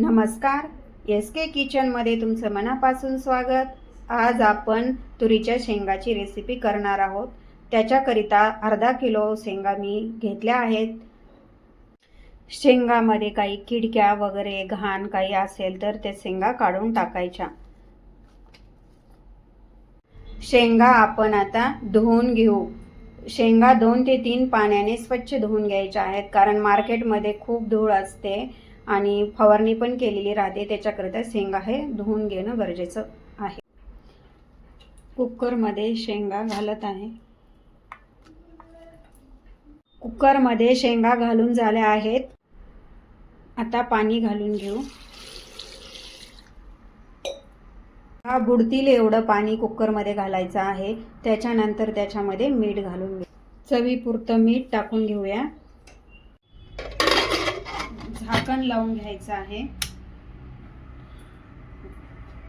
नमस्कार. एस के किचनमध्ये तुमचं मनापासून स्वागत. आज आपण तुरीच्या शेंगाची रेसिपी करणार आहोत. त्याच्याकरिता अर्धा किलो शेंगा मी घेतल्या आहेत. शेंगामध्ये काही किडक्या वगैरे घाण काही असेल तर ते शेंगा काढून टाकायच्या. शेंगा आपण आता धुवून घेऊ. शेंगा दोन ते तीन पाण्याने स्वच्छ धुवून घ्यायच्या आहेत कारण मार्केटमध्ये खूप धूळ असते. आणि फवारणी पण केलेली राहते. त्याच्याकरिता शेंगा हे धुवून घेणं गरजेचं आहे. कुकरमध्ये शेंगा घालत आहे. कुकरमध्ये शेंगा घालून झाल्या आहेत. आता पाणी घालून घेऊ. हा बुडतील एवढं पाणी कुकरमध्ये घालायचं आहे. त्याच्यानंतर त्याच्यामध्ये मीठ घालून घेऊ. चवीपुरतं मीठ टाकून घेऊया. झाकण लावून घ्यायचं आहे.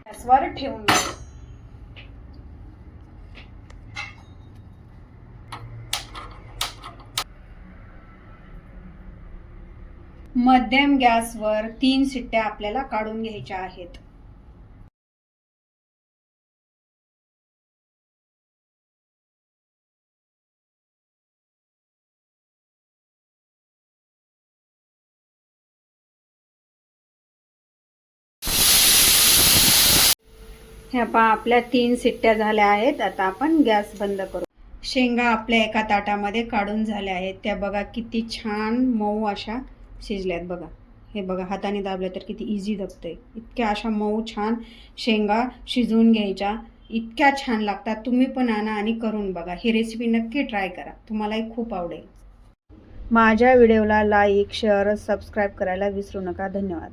गॅसवर ठेवून मध्यम गॅसवर तीन शिट्ट्या आपल्याला काढून घ्यायच्या आहेत. ह्या पहा आपल्या तीन सिट्ट्या झाल्या आहेत. आता आपण गॅस बंद करू. शेंगा आपल्या एका ताटामध्ये काढून झाल्या आहेत. त्या बघा किती छान मऊ अशा शिजल्यात बघा. हे बघा हाताने दाबल्या तर किती इझी दबतंय इतक्या अशा मऊ छान शेंगा शिजवून घ्यायच्या. इतक्या छान लागतात. तुम्ही पण आणा आणि करून बघा. ही रेसिपी नक्की ट्राय करा. तुम्हालाही खूप आवडेल. माझ्या व्हिडिओला लाईक शेअर सबस्क्राईब करायला विसरू नका. धन्यवाद.